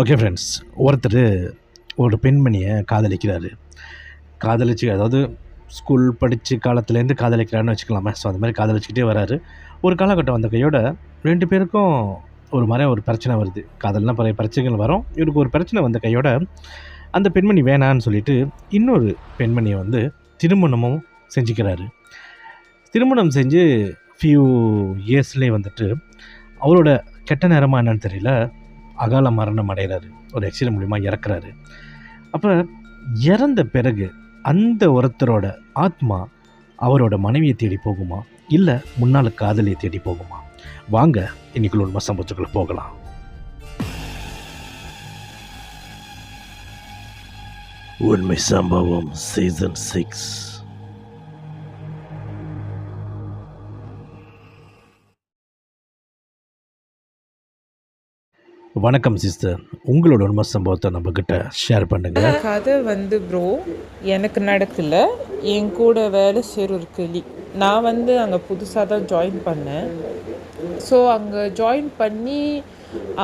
Okay friends ஒருத்தர் ஒரு பெண்மணியை காதலிக்கிறாரு. காதலிச்சு அதாவது ஸ்கூல் படித்து காலத்துலேருந்து காதலிக்கிறான்னு வச்சுக்கலாமே. ஸோ அந்த மாதிரி காதலிச்சுக்கிட்டே வராரு. ஒரு காலகட்டம் வந்த கையோட ரெண்டு பேருக்கும் ஒரு மாதிரி ஒரு பிரச்சனை வருது. காதல்னால் பல பிரச்சனைகள் வரும். இவருக்கு ஒரு பிரச்சனை வந்த கையோட அந்த பெண்மணி வேணான்னு சொல்லிட்டு இன்னொரு பெண்மணியை வந்து திருமணமும் செஞ்சுக்கிறாரு. திருமணம் செஞ்சு ஃபியூ இயர்ஸ்லேயே வந்துட்டு அவரோட கெட்ட நேரமாக என்னன்னு தெரியல. அகால மரணம் அடைகிறாரு. ஒரு ஆக்சிடென்ட் மூலிமா இறக்குறாரு. அப்போ இறந்த பிறகு அந்த ஒருத்தரோட ஆத்மா அவரோட மனைவியை தேடி போகுமா? இல்லை முன்னால் காதலியை தேடி போகுமா? வாங்க இன்னைக்குள்ள உண்மை சம்பவத்துக்குள்ளே போகலாம். உண்மை சம்பவம் சீசன் சிக்ஸ் வணக்கம் சிஸ்டர் உங்களோட உண்மை சம்பவத்தை நம்மக்கிட்ட ஷேர் பண்ணுங்க. கதை வந்து ப்ரோ எனக்கு நடக்கல. என் கூட வேலை செய்கிற ஒரு கிளி. நான் வந்து அங்கே புதுசாக தான் ஜாயின் பண்ணேன். ஸோ அங்கே ஜாயின் பண்ணி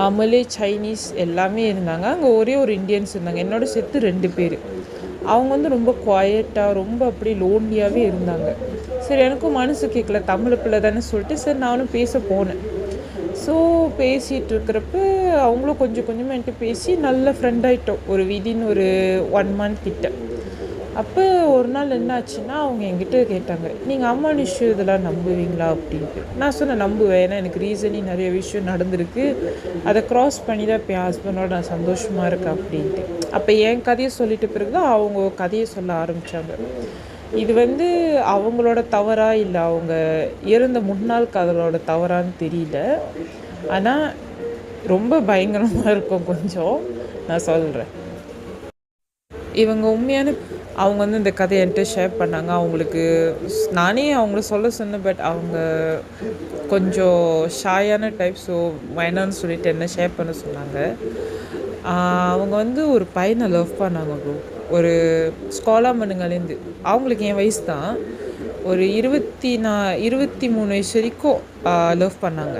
அமலே சைனீஸ் எல்லாமே இருந்தாங்க. அங்கே ஒரே ஒரு இந்தியன்ஸ் இருந்தாங்க. என்னோட சேர்த்து ரெண்டு பேர். அவங்க வந்து ரொம்ப குவாய்ட்டாக ரொம்ப அப்படி லோன்லியாகவே இருந்தாங்க. சரி எனக்கும் மனசு கேட்கல தமிழ் பிள்ளை தானே சொல்லிட்டு சரி நானும் பேச போனேன். ஸோ பேசிகிட்டு இருக்கிறப்ப அவங்களும் கொஞ்சம் கொஞ்சமாக என்கிட்ட பேசி நல்ல ஃப்ரெண்ட் ஆகிட்டோம் ஒரு விதின் ஒரு ஒன் மந்த் கிட்ட. அப்போ ஒரு நாள் என்ன ஆச்சுன்னா அவங்க என்கிட்ட கேட்டாங்க நீங்கள் அம்மா விஷயம் இதெல்லாம் நம்புவீங்களா? அப்படின்ட்டு. நான் சொன்னேன் நம்புவேன். ஏன்னா எனக்கு ரீசனி நிறைய விஷயம் நடந்திருக்கு. அதை க்ராஸ் பண்ணி தான் இப்போ என் ஹஸ்பண்டோட நான் சந்தோஷமாக இருக்கேன். அப்படின்ட்டு. அப்போ என் கதையை சொல்லிட்ட பிறகு தான் அவங்க கதையை சொல்ல ஆரம்பித்தாங்க இது வந்து அவங்களோட தவறா இல்லை அவங்க இறந்த முன்னாள் கதலோட தவறான்னு தெரியல. ஆனால் ரொம்ப பயங்கரமாக இருக்கும் கொஞ்சம். நான் சொல்கிறேன் இவங்க உண்மையான அவங்க வந்து இந்த கதையை என்கிட்ட ஷேர் பண்ணாங்க. அவங்களுக்கு ஸ்- நானே அவங்கள சொல்ல சொன்னேன் பட் அவங்க கொஞ்சம் ஷாயான டைப் ஸோ வேணான்னு சொல்லிட்டு என்ன ஷேர் பண்ண சொன்னாங்க. அவங்க வந்து ஒரு பையனை லவ் பண்ணாங்க ப்ரோ ஒரு ஸ்காலாமனுங்கலேருந்து அவங்களுக்கு என் வயசு தான். ஒரு இருபத்தி நா இருபத்தி மூணு வயசு வரைக்கும் லவ் பண்ணாங்க.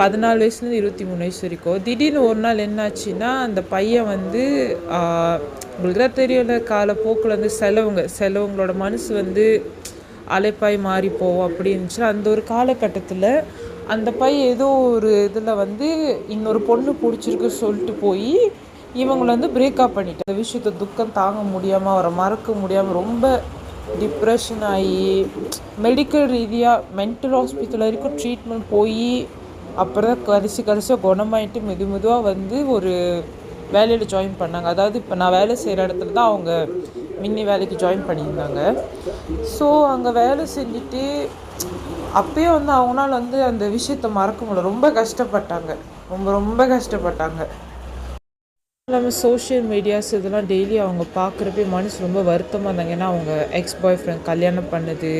பதினாலு வயசுலேருந்து இருபத்தி மூணு வயசு வரைக்கும். திடீர்னு ஒரு நாள் என்னாச்சுன்னா அந்த பையன் வந்து உங்களுக்கு தான் தெரியல காலப்போக்கில் வந்து செலவுங்க செலவங்களோட மனசு வந்து அலைப்பாய் மாறி போவோம் அப்படி இருந்துச்சுன்னா அந்த ஒரு காலகட்டத்தில் அந்த பையன் ஏதோ ஒரு இதில் வந்து இன்னொரு பொண்ணு பிடிச்சிருக்கு சொல்லிட்டு போய் இவங்களை வந்து பிரேக்கப் பண்ணிட்டு அந்த விஷயத்த துக்கம் தாங்க முடியாமல் அவரை மறக்க முடியாமல் ரொம்ப டிப்ரெஷன் ஆகி மெடிக்கல் ரீதியாக மென்டல் ஹாஸ்பிட்டல் வரைக்கும் ட்ரீட்மெண்ட் போய் அப்புறம் தான் கடைசி கடைசியாக குணமாயிட்டு மெது மெதுவாக வந்து ஒரு வேலையில் ஜாயின் பண்ணாங்க. அதாவது இப்போ நான் வேலை செய்கிற இடத்துல தான் அவங்க மின்னி வேலைக்கு ஜாயின் பண்ணியிருந்தாங்க. ஸோ அங்கே வேலை செஞ்சுட்டு அப்பயே வந்து அவங்களால வந்து அந்த விஷயத்த மறக்க முடியல. ரொம்ப கஷ்டப்பட்டாங்க. ரொம்ப ரொம்ப கஷ்டப்பட்டாங்க. இல்லாமல் சோஷியல் மீடியாஸ் இதெல்லாம் டெய்லி அவங்க பார்க்குறப்பே மனசு ரொம்ப வருத்தமாக இருந்தாங்க. ஏன்னா அவங்க எக்ஸ் பாய் ஃப்ரெண்ட் கல்யாணம் பண்ணுது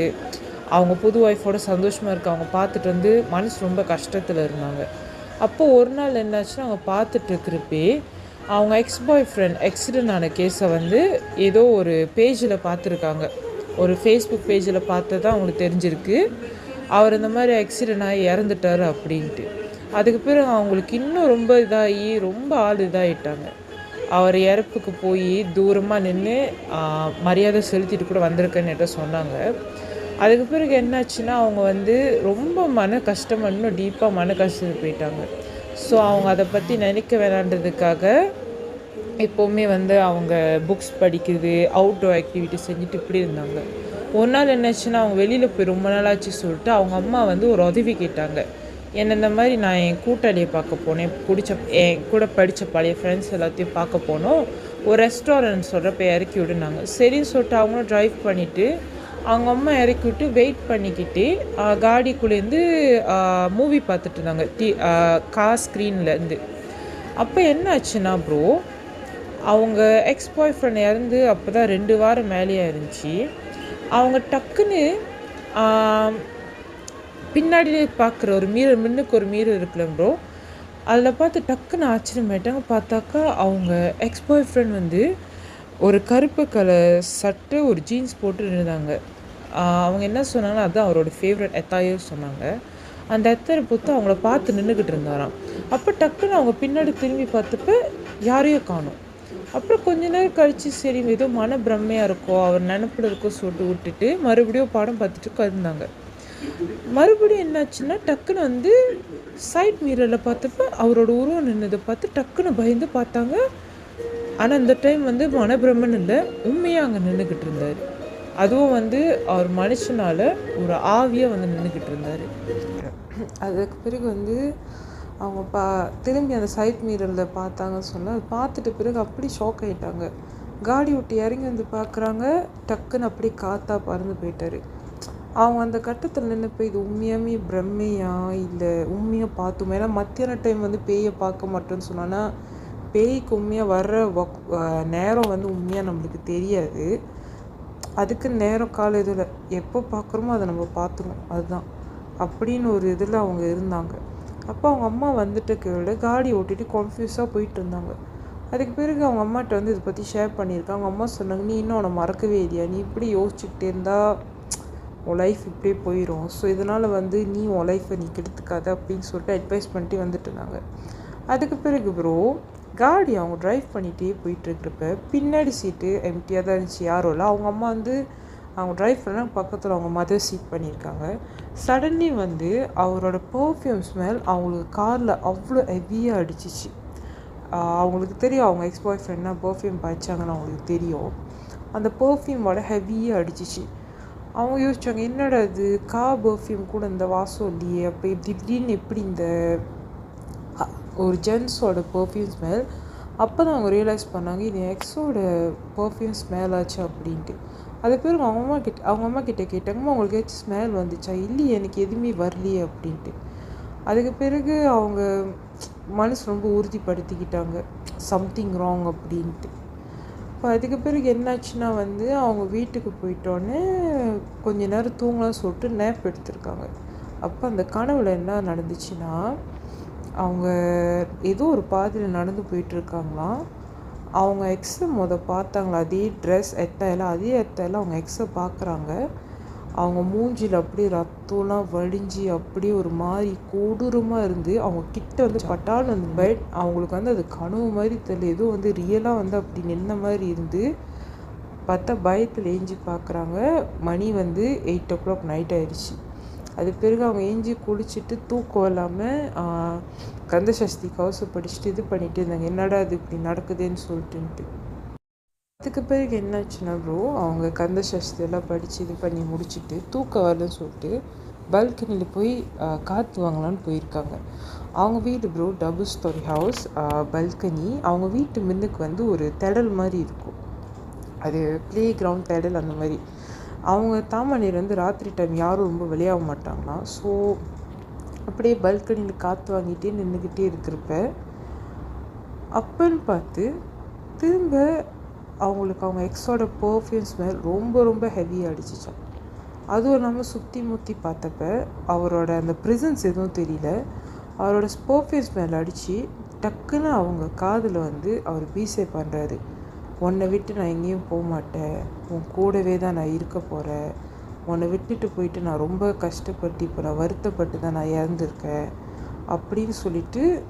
அவங்க புது ஒய்ஃபோட சந்தோஷமாக இருக்க அவங்க பார்த்துட்டு வந்து மனசு ரொம்ப கஷ்டத்தில் இருந்தாங்க. அப்போது ஒரு நாள் என்னாச்சுன்னா அவங்க பார்த்துட்டு இருக்கிறப்பே அவங்க எக்ஸ் பாய் ஃப்ரெண்ட் ஆக்சிடென்ட் ஆன கேஸை வந்து ஏதோ ஒரு பேஜில் பார்த்துருக்காங்க. ஒரு ஃபேஸ்புக் பேஜில் பார்த்து தான் அவங்களுக்கு தெரிஞ்சிருக்கு. அவர் இந்த மாதிரி ஆக்சிடென்ட் ஆகி இறந்துட்டாரு அப்படின்ட்டு. அதுக்கு பிறகு அவங்களுக்கு இன்னும் ரொம்ப இதாகி ரொம்ப ஆள் இதாகிட்டாங்க. அவர் இறப்புக்கு போய் தூரமாக நின்று மரியாதை செலுத்திட்டு கூட வந்திருக்கேன்னு சொன்னாங்க. அதுக்கு பிறகு என்னாச்சுன்னா அவங்க வந்து ரொம்ப மன கஷ்டம் இன்னும் டீப்பாக மன கஷ்டத்துக்கு போயிட்டாங்க. ஸோ அவங்க அதை பற்றி நினைக்க வேணான்றதுக்காக எப்போவுமே வந்து அவங்க புக்ஸ் படிக்கிறது அவுட்டோர் ஆக்டிவிட்டி செஞ்சுட்டு இப்படி இருந்தாங்க. ஒரு நாள் என்னாச்சுன்னா அவங்க வெளியில் போய் ரொம்ப நாளாச்சு சொல்லிட்டு அவங்க அம்மா வந்து ஒரு உதவி கேட்டாங்க. என்னை இந்த மாதிரி நான் என் கூட்டாளியை பார்க்க போனேன் பிடிச்ச என் கூட படித்த பழைய ஃப்ரெண்ட்ஸ் எல்லாத்தையும் பார்க்க போனோம். ஒரு ரெஸ்டாரண்ட் சொல்கிறப்ப இறக்கி விடுனாங்க. சரின்னு சொல்லிட்டு அவங்களும் ட்ரைவ் பண்ணிவிட்டு அவங்க அம்மா இறக்கி விட்டு வெயிட் பண்ணிக்கிட்டு காடிக்குள்ளேருந்து மூவி பார்த்துட்டு இருந்தாங்க. டி கார் ஸ்க்ரீன்லேருந்து அப்போ என்ன ஆச்சுன்னா ப்ரோ அவங்க எக்ஸ் பாய் ஃப்ரெண்ட் இறந்து அப்போ தான் ரெண்டு வாரம் மேலேயே இருந்துச்சு அவங்க டக்குன்னு பின்னாடி பார்க்குற ஒரு மீரர் மின்னுக்கு ஒரு மீரர் இருக்குல்ல ப்ரோ அதில் பார்த்து டக்குன்னு ஆச்சரியமாயிட்டாங்க. பார்த்தாக்கா அவங்க எக்ஸ் பாய் ஃப்ரெண்ட் வந்து ஒரு கருப்பு கலர் சட்டை ஒரு ஜீன்ஸ் போட்டு இருந்தாங்க. அவங்க என்ன சொன்னாங்கன்னா அதுதான் அவரோட ஃபேவரட் எத்தாயர் சொன்னாங்க. அந்த எத்தரை பொத்து அவங்கள பார்த்து நின்றுக்கிட்டு இருந்தாராம். அப்போ டக்குன்னு அவங்க பின்னாடி திரும்பி பார்த்தப்ப யாரையும் காணும். அப்புறம் கொஞ்ச நேரம் கழித்து சரி ஏதோ மன பிரம்மையாக இருக்கோ அவர் நினப்பில் இருக்கோ சொல்லிட்டு விட்டுட்டு மறுபடியும் பாடம் பார்த்துட்டு கருந்தாங்க மறுபடியும் என்னாச்சுன்னா டக்குன்னு வந்து சைட் மீரரில் பார்த்தப்ப அவரோட உருவம் நின்னதை பார்த்து டக்குன்னு பயந்து பார்த்தாங்க. ஆனால் இந்த டைம் வந்து மனபிரமன் இல்லை. உண்மையாக அங்கே நின்றுக்கிட்டு இருந்தார். அதுவும் வந்து அவர் மனுஷனால் ஒரு ஆவியாக வந்து நின்றுக்கிட்டு இருந்தார். அதுக்கு பிறகு வந்து அவங்க பா திரும்பி அந்த சைட் மீரரில் பார்த்தாங்கன்னு சொன்னால் அது பார்த்துட்டு பிறகு அப்படி ஷாக் ஆகிட்டாங்க காடி விட்டு இறங்கி வந்து பார்க்குறாங்க. டக்குன்னு அப்படி காத்தா பறந்து போயிட்டாரு. அவங்க அந்த கட்டத்தில் நின்னப்போ இது உண்மையாமே பிரம்மையா? இல்லை உண்மையாக பார்த்தோம் ஏன்னா மத்தியான டைம் வந்து பேயை பார்க்க மாட்டோன்னு சொன்னோன்னா பேய்க்கு உண்மையாக வர்ற ஒக் நேரம் வந்து உண்மையாக நம்மளுக்கு தெரியாது. அதுக்கு நேரம் கால இதில். எப்போ பார்க்குறோமோ அதை நம்ம பார்த்துருவோம் அதுதான். அப்படின்னு ஒரு இதில் அவங்க இருந்தாங்க. அப்போ அவங்க அம்மா வந்துட்டு விட காடி ஓட்டிட்டு கன்ஃபியூஸாக போயிட்டு இருந்தாங்க. அதுக்கு பிறகு அவங்க அம்மாட்ட வந்து இதை பற்றி ஷேர் பண்ணியிருக்காங்க. அவங்க அம்மா சொன்னாங்க நீ இன்னும் உன்னை மறக்கவே இல்லையா? நீ இப்படி யோசிச்சுக்கிட்டே இருந்தால் உன் லைஃப் இப்படியே போயிடும் ஸோ இதனால் வந்து நீ உன் லைஃப்பை நீ கெடுத்துக்காத அப்படின்னு சொல்லிட்டு அட்வைஸ் பண்ணிட்டு வந்துட்டு இருந்தாங்க. அதுக்கு பிறகு ப்ரோ காடி அவங்க ட்ரைவ் பண்ணிகிட்டே போயிட்டுருக்கிறப்ப பின்னாடி சீட்டு எம்டியாக தான் இருந்துச்சு. யாரும் இல்லை. அவங்க அம்மா வந்து அவங்க ட்ரைவ் பண்ண பக்கத்தில் அவங்க மதர் சீட் பண்ணியிருக்காங்க. சடன்லி வந்து அவரோட பர்ஃப்யூம் ஸ்மெல் அவங்களுக்கு காரில் அவ்வளோ ஹெவியாக அடிச்சிச்சு. அவங்களுக்கு தெரியும் அவங்க எக்ஸ் பாய் ஃப்ரெண்ட்னா பர்ஃப்யூம் பாய்ச்சாங்கன்னு அவங்களுக்கு தெரியும். அந்த பர்ஃப்யூமோட ஹெவியாக அடிச்சிச்சு. அவங்க யோசித்தாங்க என்னடா இது? கா பர்ஃப்யூம் கூட இந்த வாசம் இல்லையே. அப்போ இப்படி திடீர்னு எப்படி இந்த ஒரு ஜென்ஸோட பர்ஃப்யூம் ஸ்மெல் அப்போ தான் அவங்க ரியலைஸ் பண்ணாங்க இது எக்ஸோட பர்ஃப்யூம் ஸ்மெல் ஆச்சு அப்படின்ட்டு. அது பிறகு அவங்க அம்மா கிட்ட அவங்க அம்மா கிட்ட கேட்டாங்கம்மா உங்களுக்கு ஏதாச்சும் ஸ்மெல் வந்துச்சா? இல்லையே எனக்கு எதுவுமே வரலையே அப்படின்ட்டு. அதுக்கு பிறகு அவங்க மனசு ரொம்ப உறுதிப்படுத்திக்கிட்டாங்க சம்திங் ராங் அப்படின்ட்டு. இப்போ அதுக்கு பிறகு என்னாச்சுன்னா வந்து அவங்க வீட்டுக்கு போயிட்டோன்னே கொஞ்ச நேரம் தூங்கலாம் சொல்லிட்டு நேப் எடுத்திருக்காங்க. அப்போ அந்த கனவுல என்ன நடந்துச்சுன்னா அவங்க ஏதோ ஒரு பாதையில் நடந்து போயிட்டுருக்காங்களாம். அவங்க எக்ஸை முத பார்த்தாங்களா அதே ட்ரெஸ் எத்தையெல்லாம் அதே எத்தையெல்லாம் அவங்க எக்ஸை பார்க்குறாங்க. அவங்க மூஞ்சில் அப்படியே ரத்தம்லாம் வடிஞ்சு அப்படியே ஒரு மாதிரி கொடூரமாக இருந்து அவங்க கிட்ட வந்து பட்டாலும் அந்த பெட் அவங்களுக்கு வந்து அது கனவு மாதிரி தெரியல. ஏதோ வந்து ரியலாக வந்து அப்படி நின்ன மாதிரி இருந்து பார்த்தா பயத்தில் ஏஞ்சி பார்க்குறாங்க மணி வந்து எயிட் ஓ கிளாக் நைட் ஆயிடுச்சு. அது பிறகு அவங்க ஏஞ்சி குளிச்சுட்டு தூக்கம் இல்லாமல் கந்த சஷ்டி கவசம் படிச்சுட்டு இது பண்ணிட்டு இருந்தாங்க. என்னடா இது இப்படி நடக்குதுன்னு சொல்லிட்டுன்ட்டு. அதுக்கு பிறகு என்னாச்சுன்னா ப்ரோ அவங்க கந்த சஷ்டியெல்லாம் படித்து இது பண்ணி முடிச்சுட்டு தூக்கம் வரலன்னு சொல்லிட்டு பால்கனியில் போய் காற்று வாங்கலான்னு போயிருக்காங்க. அவங்க வீடு bro double story house balcony அவங்க வீட்டு முன்னுக்கு வந்து ஒரு திடல் மாதிரி இருக்கும். அது ப்ளே கிரவுண்ட் திடல் அந்த மாதிரி. அவங்க தாமணியில் வந்து ராத்திரி டைம் யாரும் ரொம்ப விளையாட மாட்டாங்களாம். ஸோ அப்படியே பல்கனியில் காற்று வாங்கிட்டே நின்றுக்கிட்டே இருக்கிறப்ப அப்பன்னு பார்த்து திரும்ப அவங்களுக்கு அவங்க எக்ஸோட பர்ஃப்யூம் ஸ்மெல் ரொம்ப ரொம்ப ஹெவியாக அடிச்சிச்சான் அதுவும் இல்லாமல் சுற்றி முற்றி பார்த்தப்ப அவரோட அந்த ப்ரிசன்ஸ் எதுவும் தெரியல. அவரோட பர்ஃப்யூம் ஸ்மெல் அடித்து டக்குன்னு அவங்க காதில் வந்து அவர் பீசே பண்ணுறாரு உன்னை விட்டு நான் எங்கேயும் போக மாட்டேன் உன் கூடவே தான் நான் இருக்க போகிறேன் உன்னை விட்டுட்டு போயிட்டு நான் ரொம்ப கஷ்டப்பட்டு இப்போ நான் வருத்தப்பட்டு தான் நான் இறந்துருக்கேன். அப்படின்னு சொல்லிட்டு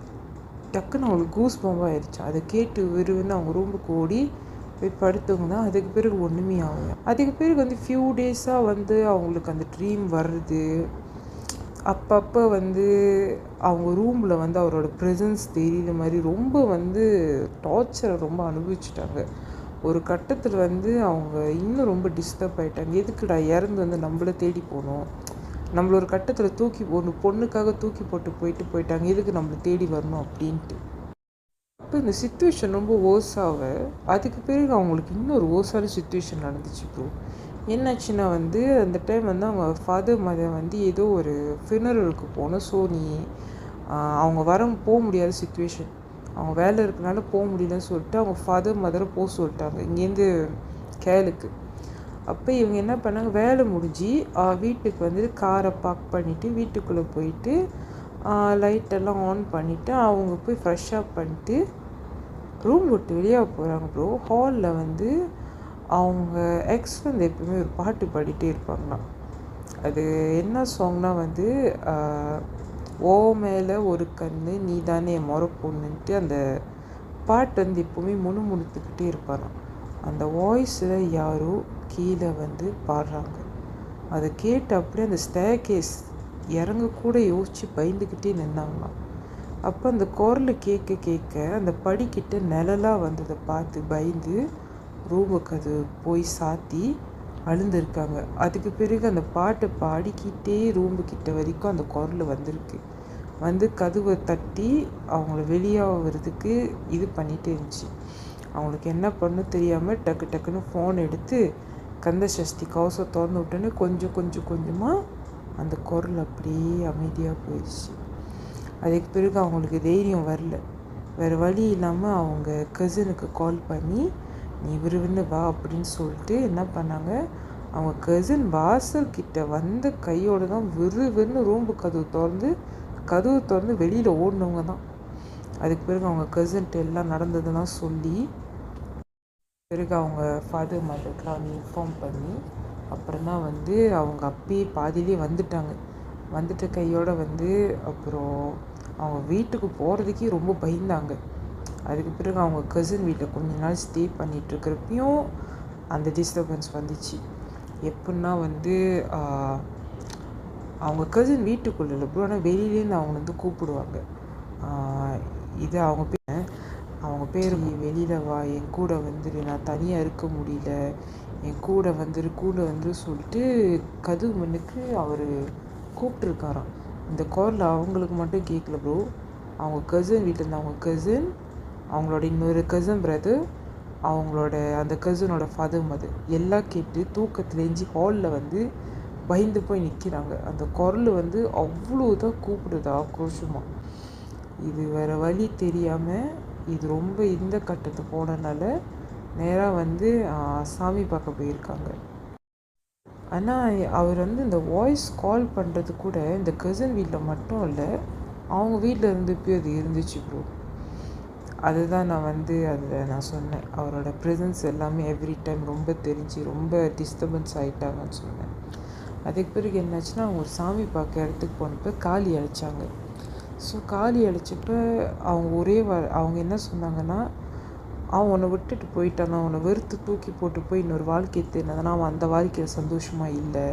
டக்குன்னு அவங்களுக்கு கூஸ் பம்பாக ஆயிடுச்சு. அதை கேட்டு விரும்புன்னு அவங்க ரூமுக்கு ஓடி போய் படுத்தவங்க தான் அதுக்கு பிறகு ஒன்றுமே ஆகும் அதுக்கு பிறகு வந்து ஃபியூ டேஸாக வந்து அவங்களுக்கு அந்த ட்ரீம் வர்றது அப்பப்போ வந்து அவங்க ரூமில் வந்து அவரோட ப்ரெசன்ஸ் தெரியுற மாதிரி ரொம்ப வந்து டார்ச்சரை ரொம்ப அனுபவிச்சுட்டாங்க. ஒரு கட்டத்தில் வந்து அவங்க இன்னும் ரொம்ப டிஸ்டர்ப் ஆகிட்டாங்க எதுக்குடா இறந்து வந்து நம்மளை தேடி போகணும் நம்மள ஒரு கட்டத்தில் தூக்கி ஒன்று பொண்ணுக்காக தூக்கி போட்டு போயிட்டு போயிட்டாங்க. எதுக்கு நம்மளை தேடி வரணும் அப்படின்ட்டு. அப்போ இந்த சுச்சுவேஷன் ரொம்ப ஓஸாக அதுக்கு பிறகு அவங்களுக்கு இன்னொரு ஓஸான சுச்சுவேஷன் நடந்துச்சு ப்ரோ என்னாச்சுன்னா வந்து அந்த டைம் வந்து அவங்க ஃபாதர் மதர் வந்து ஏதோ ஒரு ஃபினரலுக்கு போகணும் ஸோ நீ அவங்க வர போக முடியாத சுச்சுவேஷன் அவங்க வேலை இருக்கனால போக முடியலன்னு சொல்லிட்டு அவங்க ஃபாதர் மதரை போக சொல்லிட்டாங்க இங்கேருந்து கேளுக்கு. அப்போ இவங்க என்ன பண்ணாங்க வேலை முடிஞ்சு வீட்டுக்கு வந்து காரை பார்க் பண்ணிவிட்டு வீட்டுக்குள்ளே போயிட்டு லைட்டெல்லாம் ஆன் பண்ணிவிட்டு அவங்க போய் ஃப்ரெஷ் அப் பண்ணிட்டு ரூம் விட்டு வெளியே போகிறாங்க ப்ரோ ஹாலில் வந்து அவங்க எக்ஸ் வந்து எப்பவுமே ஒரு பாட்டு பாடிட்டே இருப்பாங்களாம். அது என்ன சாங்னா வந்து ஓ மேலே ஒரு கண்ணு நீ தானே முறை பொண்ணுன்ட்டு அந்த பாட்டு வந்து எப்போவுமே முணுமுணுத்துக்கிட்டே இருப்பாராம் அந்த வாய்ஸில் யாரோ கீழே வந்து பாடுறாங்க. அதை கேட்டு அப்படியே அந்த ஸ்டேகேஸ் இறங்க கூட யோசித்து பயந்துக்கிட்டே நின்னாங்களாம். அப்போ அந்த குரல் கேட்க கேட்க அந்த படிக்கிட்ட நிழலாக வந்ததை பார்த்து பயந்து ரூமுக்கு அது போய் சாத்தி அழுந்திருக்காங்க. அதுக்கு பிறகு அந்த பாட்டை பாடிக்கிட்டே ரூம்பு கிட்ட வரைக்கும் அந்த குரல் வந்திருக்கு. வந்து கதவை தட்டி அவங்கள வெளியாகிறதுக்கு இது பண்ணிகிட்டே இருந்துச்சு. அவங்களுக்கு என்ன பண்ணும் தெரியாமல் டக்கு டக்குன்னு ஃபோன் எடுத்து கந்த சஷ்டி கவசம் திறந்து விட்டோன்னே கொஞ்சம் கொஞ்சம் கொஞ்சமாக அந்த குரல் அப்படியே அமைதியாக போயிடுச்சு. அதுக்கு பிறகு அவங்களுக்கு தைரியம் வரல. வேறு வழி இல்லாமல் அவங்க கசினுக்கு கால் பண்ணி நீ விருவின்னு வா அப்படின்னு சொல்லிட்டு என்ன பண்ணாங்க? அவங்க கசின் வாசல் கிட்ட வந்த கையோடு தான் விறுவிறுன்னு ரூம்பு கதவு திறந்து கதவு திறந்து வெளியில் ஓடினவங்க தான். அதுக்கு பிறகு அவங்க கசின்ட்டு எல்லாம் நடந்ததெல்லாம் சொல்லி பிறகு அவங்க ஃபாதர் மதர்க்கெலாம் வந்து இன்ஃபார்ம் பண்ணி அப்புறம் தான் வந்து அவங்க அப்பயே பாதியிலே வந்துட்டாங்க. வந்துட்ட கையோடு வந்து அப்புறம் அவங்க வீட்டுக்கு போகிறதுக்கே ரொம்ப பயந்தாங்க. அதுக்கு பிறகு அவங்க கசின் வீட்டில் கொஞ்ச நாள் ஸ்டே பண்ணிகிட்ருக்கிறப்பையும் அந்த டிஸ்டர்பன்ஸ் வந்துச்சு. எப்படின்னா வந்து அவங்க கசின் வீட்டுக்குள்ளே இல்லை ஆனால் வெளியிலேருந்து அவங்க வந்து கூப்பிடுவாங்க. இது அவங்க பேர் அவங்க பேர் வெளியில் வா என் கூட வந்துரு நான் தனியாக இருக்க முடியல. என் கூட வந்துரு கூட வந்து சொல்லிட்டு கதவு மண்ணுக்கு அவர் கூப்பிட்ருக்காராம் இந்த குரல் அவங்களுக்கு மட்டும் கேட்கல ப்ரோ அவங்க கசின் வீட்டில் இருந்த அவங்க கசின் அவங்களோட இன்னொரு கசின் பிரதர் அவங்களோட அந்த கசினோட ஃபாதர் மதர் எல்லாம் கேட்டு தூக்கத்துலேஞ்சி ஹாலில் வந்து பயந்து போய் நிற்கிறாங்க அந்த குரல் வந்து அவ்வளோ தான் கூப்பிடுது ஆக்ரோஷமாக இது வேறு வழி தெரியாமல் இது ரொம்ப இந்த கட்டத்தை போனனால நேராக வந்து சாமி பார்க்க போயிருக்காங்க. ஆனால் அவர் வந்து இந்த வாய்ஸ் கால் பண்ணுறது கூட இந்த கசின் வீட்டில் மட்டும் இல்லை அவங்க வீட்டில் இருந்தப்போ அது இருந்துச்சு ப்ரோ அதுதான் நான் வந்து அதில் நான் சொன்னேன். அவரோட ப்ரெசன்ஸ் எல்லாமே எவ்ரி டைம் ரொம்ப தெரிஞ்சு ரொம்ப டிஸ்டர்பன்ஸ் ஆகிட்டாங்கன்னு சொன்னேன். அதுக்கு பிறகு என்னாச்சுன்னா அவங்க ஒரு சாமி பார்க்க இடத்துக்கு போனப்போ காளி அழைச்சாங்க. ஸோ காளி அழைச்சப்போ அவங்க ஒரே வ அவங்க என்ன சொன்னாங்கன்னா அவன் உன்னை விட்டுட்டு போயிட்டான். அவனை வெறுத்து தூக்கி போட்டு போய் இன்னொரு வாழ்க்கையை தேடினதுனா அவன் அந்த வாழ்க்கையில் சந்தோஷமாக இல்லை.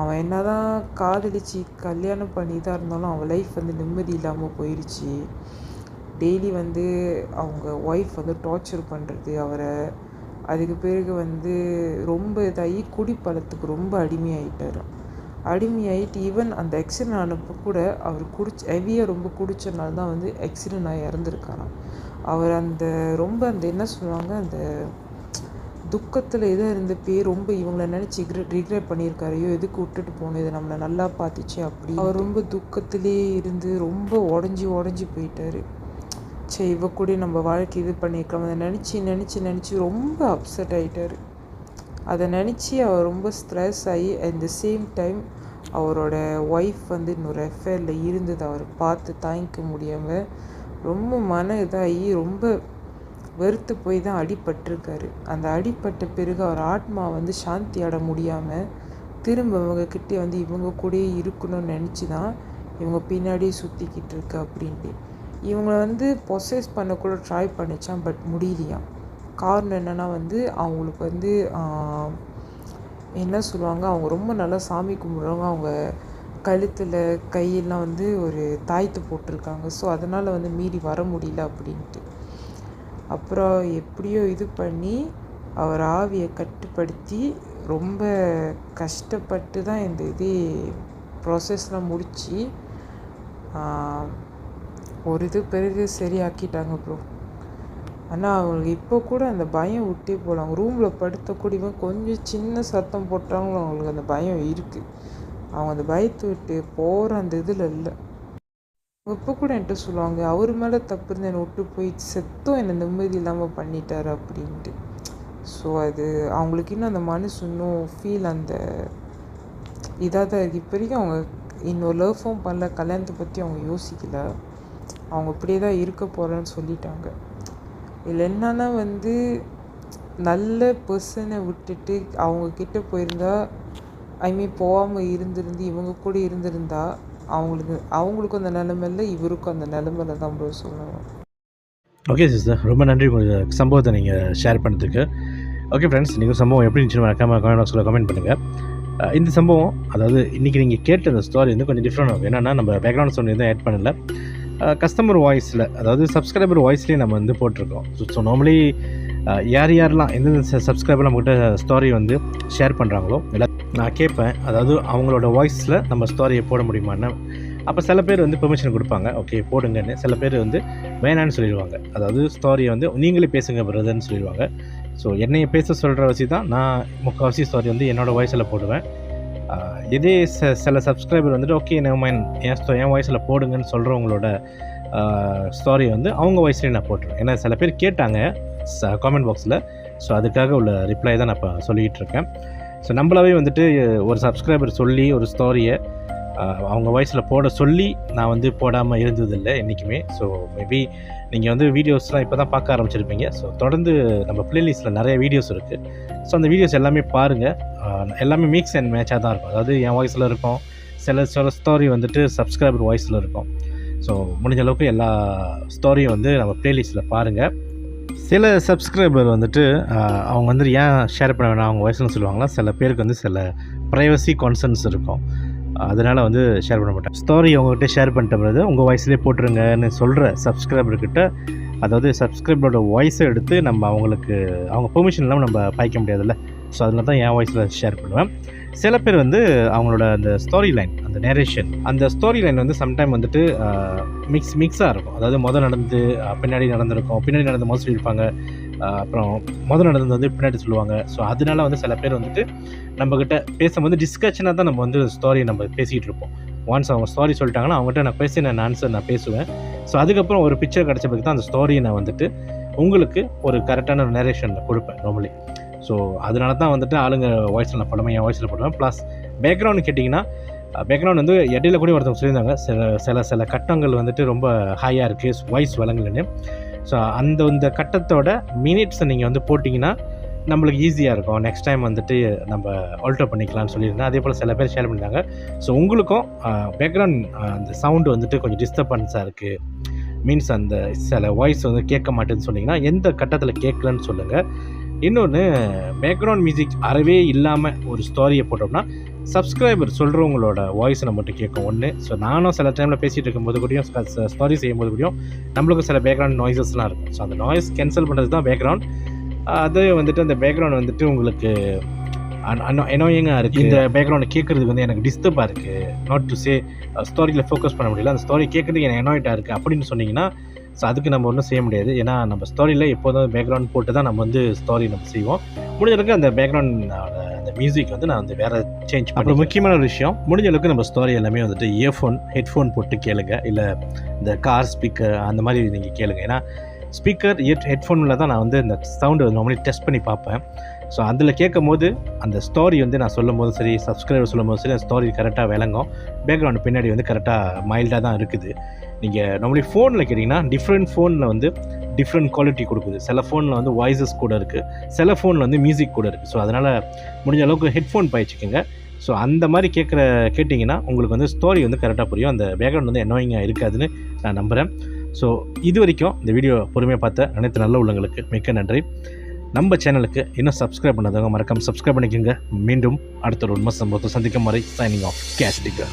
அவன் என்ன தான் காதலிச்சு கல்யாணம் பண்ணி தான் இருந்தாலும் அவன் லைஃப் வந்து நிம்மதி இல்லாமல் போயிடுச்சு டெய்லி வந்து அவங்க ஒய்ஃப் வந்து டார்ச்சர் பண்ணுறது அவரை. அதுக்கு பிறகு வந்து ரொம்ப இதாகி குடிப்பழத்துக்கு ரொம்ப அடிமையாயிட்டார். அடிமையாயிட்டு ஈவன் அந்த ஆக்சிடென்ட் ஆனப்போ கூட அவர் குடிச்சு ஹெவியாக ரொம்ப குடித்தனால தான் வந்து ஆக்சிடென்ட் ஆகி இறந்துருக்காராம். அவர் அந்த ரொம்ப அந்த என்ன சொல்லுவாங்க அந்த துக்கத்தில் எதாக இருந்தப்பே ரொம்ப இவங்கள நினச்சி ரிக்ரெட் ரிக்ரெட் பண்ணியிருக்காரு. ஐயோ எதுக்கு விட்டுட்டு போகணும் இதை நம்மளை நல்லா பார்த்துச்சு அப்படி அவர் ரொம்ப துக்கத்திலே இருந்து ரொம்ப உடஞ்சி உடஞ்சி போயிட்டார். சே இவ கூட நம்ம வாழ்க்கை இது பண்ணியிருக்கலாம். அதை நினச்சி நினச்சி நினச்சி ரொம்ப அப்செட் ஆகிட்டார் அதை நினச்சி அவர் ரொம்ப ஸ்ட்ரெஸ் ஆகி அட் த சேம் டைம் அவரோட ஒய்ஃப் வந்து இன்னொரு எஃபேரில் இருந்தது. அவர் பார்த்து தாங்கிக்க முடியாமல் ரொம்ப மன இதாகி ரொம்ப வெறுத்து போய் தான் அடிபட்டிருக்காரு. அந்த அடிப்பட்ட பிறகு அவர் ஆத்மா வந்து சாந்தி அட முடியாமல் திரும்ப இவங்கக்கிட்டே வந்து இவங்க கூடயே இருக்கணும்னு நினச்சி தான் இவங்க பின்னாடியே சுற்றிக்கிட்டு இருக்கு அப்படின்ட்டு. இவங்களை வந்து பொசஸ் பண்ணக்கூட ட்ரை பண்ணிச்சான் பட் முடியலையாம். காரணம் என்னென்னா வந்து அவங்களுக்கு வந்து என்ன சொல்லுவாங்க? அவங்க ரொம்ப நல்லா சாமி கும்பிட்றவங்க அவங்க கழுத்தில் கையெல்லாம் வந்து ஒரு தாய்த்து போட்டிருக்காங்க. ஸோ அதனால் வந்து மீறி வர முடியல அப்படின்ட்டு. அப்புறம் எப்படியோ இது பண்ணி அவர் ஆவியை கட்டுப்படுத்தி ரொம்ப கஷ்டப்பட்டு தான் இந்த இதே ப்ராசஸ்லாம் முடித்து ஒரு இது பிறகு சரியாக்கிட்டாங்க ப்ரோ ஆனால் அவங்களுக்கு இப்போ கூட அந்த பயம் விட்டே போகலாம் ரூமில் படுத்த கூடியவன் கொஞ்சம் சின்ன சத்தம் போட்டாங்களும் அவங்களுக்கு அந்த பயம் இருக்குது அவங்க அந்த பயத்தை விட்டு போகிற அந்த இதில் இல்லை. இப்போ கூட என்கிட்ட சொல்லுவாங்க அவர் மேலே தப்பு இருந்து என்னை விட்டு போய் செத்தும். என்னை நிம்மதி இல்லாமல் பண்ணிட்டார் அப்படின்ட்டு. ஸோ அது அவங்களுக்கு இன்னும் அந்த மனசு இன்னும் ஃபீல் அந்த இதாக தான் இருக்குது இப்போ வரைக்கும் அவங்க இன்னொரு லவ் ஃபார்ம் பண்ணல. கல்யாணத்தை பற்றி அவங்க யோசிக்கல. அவங்க இப்படியே தான் இருக்க போகிறேன்னு சொல்லிட்டாங்க. இதில் என்னன்னா வந்து நல்ல பர்சனை விட்டுட்டு அவங்க போயிருந்தால் ஐ மீன் போகாமல் இருந்திருந்து இவங்க கூட இருந்திருந்தா அவங்களுக்கு அவங்களுக்கும் அந்த நிலமை இவருக்கும் அந்த நிலமையில தான் ப்ரோ சொல்லணும். ஓகே சிஸ்டர் ரொம்ப நன்றி உங்கள் சம்பவத்தை நீங்கள் ஷேர் பண்ணதுக்கு. ஓகே ஃப்ரெண்ட்ஸ் நீங்கள் சம்பவம் எப்படி இருந்துச்சுன்னு மறக்காம கமெண்ட் பாக்ஸில் கமெண்ட் பண்ணுங்கள் இந்த சம்பவம் அதாவது இன்றைக்கி நீங்கள் கேட்ட அந்த ஸ்டோரி வந்து கொஞ்சம் டிஃப்ரெண்ட் ஆகும். என்னென்னா நம்ம பேக்ரவுண்ட் சவுண்ட் எதுவும் ஆட் பண்ணல. Uh, கஸ்டமர் வாய்ஸில் அதாவது சப்ஸ்கிரைபர் வாய்ஸ்லேயே நம்ம வந்து போட்டிருக்கோம். ஸோ ஸோ நார்மலி யார் யாரெல்லாம் எந்தெந்த சப்ஸ்கிரைபர் நம்மக்கிட்ட ஸ்டோரி வந்து ஷேர் பண்ணுறாங்களோ எல்லா நான் கேட்பேன் அதாவது அவங்களோட வாய்ஸில் நம்ம ஸ்டோரியை போட முடியுமான்னு. அப்போ சில பேர் வந்து பெர்மிஷன் கொடுப்பாங்க. ஓகே போடுங்கன்னு. சில பேர் வந்து வேணான்னு சொல்லிடுவாங்க. அதாவது ஸ்டோரியை வந்து நீங்களே பேசுங்க பிரதர்னு சொல்லிடுவாங்க. ஸோ என்னையை பேச சொல்கிற வச்சு தான் நான் முக்கால்வாசி ஸ்டோரி வந்து என்னோடய வாய்ஸில் போடுவேன். இதே ச சில சப்ஸ்கிரைபர் வந்துட்டு ஓகே நான் மைன் என் ஸ்டோ என் வாய்ஸில் போடுங்கன்னு சொல்கிறவங்களோட ஸ்டோரி வந்து அவங்க வாய்ஸ்லேயே நான் போட்டுருவேன். ஏன்னா சில பேர் கேட்டாங்க காமெண்ட் பாக்ஸில் ஸோ அதுக்காக உள்ள ரிப்ளை தான் நான் இப்போ சொல்லிக்கிட்டு இருக்கேன். ஸோ நம்மளாவே வந்துட்டு ஒரு சப்ஸ்கிரைபர் சொல்லி ஒரு ஸ்டோரியை அவங்க வாய்ஸில் போட சொல்லி நான் வந்து போடாமல் இருந்ததில்லை என்றைக்குமே ஸோ மேபி நீங்கள் வந்து வீடியோஸ்லாம் இப்போ தான் பார்க்க ஆரம்பிச்சிருப்பீங்க. ஸோ தொடர்ந்து நம்ம ப்ளேலிஸ்ட்டில் நிறைய வீடியோஸ் இருக்குது ஸோ அந்த வீடியோஸ் எல்லாமே பாருங்கள் எல்லாமே மிக்ஸ் அண்ட் மேட்சாக தான் இருக்கும். அதாவது என் வாய்ஸில் இருக்கும். சில சில ஸ்டோரி வந்துட்டு சப்ஸ்கிரைபர் வாய்ஸில் இருக்கும். ஸோ முடிஞ்ச அளவுக்கு எல்லா ஸ்டோரியும் வந்து நம்ம ப்ளேலிஸ்ட்டில் பாருங்கள் சில சப்ஸ்கிரைபர் வந்துட்டு அவங்க வந்து ஏன் ஷேர் பண்ண வேணாம்? அவங்க வாய்ஸ்னு சொல்லுவாங்களா? சில பேருக்கு வந்து சில ப்ரைவசி கான்சர்ன்ஸ் இருக்கும். அதனால் வந்து ஷேர் பண்ண மாட்டேன். ஸ்டோரி அவங்ககிட்ட ஷேர் பண்ணிட்ட பிறகு உங்கள் வாய்ஸ்லேயே போட்டுருங்கன்னு சொல்கிற சப்ஸ்கிரைபர்கிட்ட அதாவது சப்ஸ்கிரைபரோட வாய்ஸை எடுத்து நம்ம அவங்களுக்கு அவங்க பெர்மிஷன் இல்லாமல் நம்ம பாய்க்க முடியாதுல்ல? ஸோ அதில் தான் என் வாய்ஸில் ஷேர் பண்ணுவேன். சில பேர் வந்து அவங்களோட அந்த ஸ்டோரி லைன் அந்த நேரேஷன் அந்த ஸ்டோரி லைன் வந்து சம்டைம் வந்துட்டு மிக்ஸ் மிக்ஸாக இருக்கும். அதாவது முதல் நடந்து பின்னாடி நடந்திருக்கும். பின்னாடி நடந்த முதல் சொல்லியிருப்பாங்க. அப்புறம் முதல் நடந்தது வந்து பின்னாடி சொல்லுவாங்க. ஸோ அதனால வந்து சில பேர் வந்துட்டு நம்மக்கிட்ட பேசும்போது டிஸ்கஷனாக தான் நம்ம வந்து ஸ்டோரி நம்ம பேசிகிட்டு இருப்போம். ஒன்ஸ் அவங்க ஸ்டோரி சொல்லிட்டாங்கன்னா அவங்ககிட்ட நான் பேசி நான் ஆன்சர் நான் பேசுவேன். ஸோ அதுக்கப்புறம் ஒரு பிக்சர் கிடச்ச பிறகு தான் அந்த ஸ்டோரியை நான் வந்துட்டு உங்களுக்கு ஒரு கரெக்டான நேரேஷனில் கொடுப்பேன் நார்மலி ஸோ அதனால தான் வந்துட்டு ஆளுங்க வாய்ஸில் நான் படமே என் வாய்ஸில் போடுவேன். ப்ளஸ் பேக்ரவுண்ட் கேட்டிங்கன்னா பேக்ரவுண்ட் வந்து இடையில கூட ஒருத்தவங்க சொல்லியிருந்தாங்க. சில சில சில கட்டங்கள் வந்துட்டு ரொம்ப ஹையாக இருக்குது வாய்ஸ் வழங்கலன்னு. ஸோ அந்த இந்த கட்டத்தோட மினிட்ஸை நீங்கள் வந்து போட்டிங்கன்னா நம்மளுக்கு ஈஸியாக இருக்கும். நெக்ஸ்ட் டைம் வந்துட்டு நம்ம ஆல்டர் பண்ணிக்கலாம்னு சொல்லியிருந்தேன். அதே போல் சில பேர் ஷேர் பண்ணியிருந்தாங்க ஸோ உங்களுக்கும் பேக்ரவுண்ட் அந்த சவுண்டு வந்துட்டு கொஞ்சம் டிஸ்டர்பன்ஸாக இருக்குது மீன்ஸ் அந்த சில வாய்ஸ் வந்து கேட்க மாட்டேன்னு சொன்னீங்கன்னா எந்த கட்டத்தில் கேட்கலன்னு சொல்லுங்கள் இன்னொன்று பேக்ரவுண்ட் மியூசிக் அறவே இல்லாமல் ஒரு ஸ்டோரியை போட்டோம்னா சப்ஸ்கிரைபர் சொல்கிறவங்களோட வாய்ஸ் நம்ம மட்டும் கேட்கும் ஒன்று ஸோ நானும் சில டைமில் பேசிகிட்டு இருக்கும்போது கூடயும் ஸ்டோரி செய்யும்போது கூடயும் நம்மளுக்கும் சில பேக்ரவுண்ட் நாய்ஸஸ்லாம் இருக்கும். ஸோ அந்த நாய்ஸ் கேன்சல் பண்ணுறது தான் பேக்ரவுண்ட் அது வந்துட்டு அந்த பேக்ரவுண்ட் வந்துட்டு உங்களுக்கு எனோயிங்காக இருக்குது இந்த பேக்ரவுண்ட் கேட்குறதுக்கு வந்து எனக்கு டிஸ்டர்பாக இருக்குது நாட் டு சே ஸ்டோரியில் ஃபோக்கஸ் பண்ண முடியல. அந்த ஸ்டோரி கேட்குறதுக்கு எனக்கு எனோயிட்டாக இருக்குது அப்படின்னு சொன்னீங்கன்னா ஸோ அதுக்கு நம்ம ஒன்றும் செய்ய முடியாது. ஏன்னா நம்ம ஸ்டோரியில் எப்போதும் பேக்ரவுண்ட் போட்டு தான் நம்ம வந்து ஸ்டோரி நம்ம செய்வோம். முடிஞ்ச அளவுக்கு அந்த பேக்ரவுண்ட் அந்த மியூசிக் வந்து நான் வந்து வேறு சேஞ்ச் அப்புறம் முக்கியமான ஒரு விஷயம் முடிஞ்ச அளவுக்கு நம்ம ஸ்டோரி எல்லாமே வந்துட்டு இயர்ஃபோன் ஹெட்ஃபோன் போட்டு கேளுங்க. இல்லை இந்த கார் ஸ்பீக்கர் அந்த மாதிரி நீங்கள் கேளுங்க. ஏன்னா ஸ்பீக்கர் ஹெட் ஹெட்ஃபோனில் தான் நான் வந்து இந்த சவுண்டு நார்மலி டெஸ்ட் பண்ணி பார்ப்பேன். ஸோ அதில் கேட்கும் போது அந்த ஸ்டோரி வந்து நான் சொல்லும் போது சரி சப்ஸ்கிரைபர் சொல்லும் போது சரி அந்த ஸ்டோரி கரெக்டாக விளங்கும். பேக்ரவுண்ட் பின்னாடி வந்து கரெக்டாக மைல்டாக தான் இருக்குது. நீங்கள் நம்மளுடைய ஃபோனில் கேட்டிங்கன்னா டிஃப்ரெண்ட் ஃபோனில் வந்து டிஃப்ரெண்ட் குவாலிட்டி கொடுக்குது. சில ஃபோனில் வந்து வாய்ஸஸ் கூட இருக்குது சில ஃபோனில் வந்து மியூசிக் கூட இருக்குது ஸோ அதனால் முடிஞ்ச அளவுக்கு ஹெட்ஃபோன் பாய்ச்சிக்கோங்க. ஸோ அந்த மாதிரி கேட்குற கேட்டிங்கன்னா உங்களுக்கு வந்து ஸ்டோரி வந்து கரெக்டாக புரியும். அந்த பேக்ரவுண்ட் வந்து என்னோயிங்காக இருக்காதுன்னு நான் நம்புகிறேன் ஸோ இது வரைக்கும் இந்த வீடியோ பொறுமையாக பார்த்த அனைத்து நல்ல உள்ளங்களுக்கு மிக்க நன்றி. நம்ம சேனலுக்கு இன்னும் சப்ஸ்கிரைப் பண்ணாதவங்க மறக்காம சப்ஸ்கிரைப் பண்ணிக்கோங்க. மீண்டும் அடுத்த ஒரு உண்மை சம்பவத்தை சந்திக்கும் வரை சைனிங் ஆஃப் கேஷ் டிக்கர்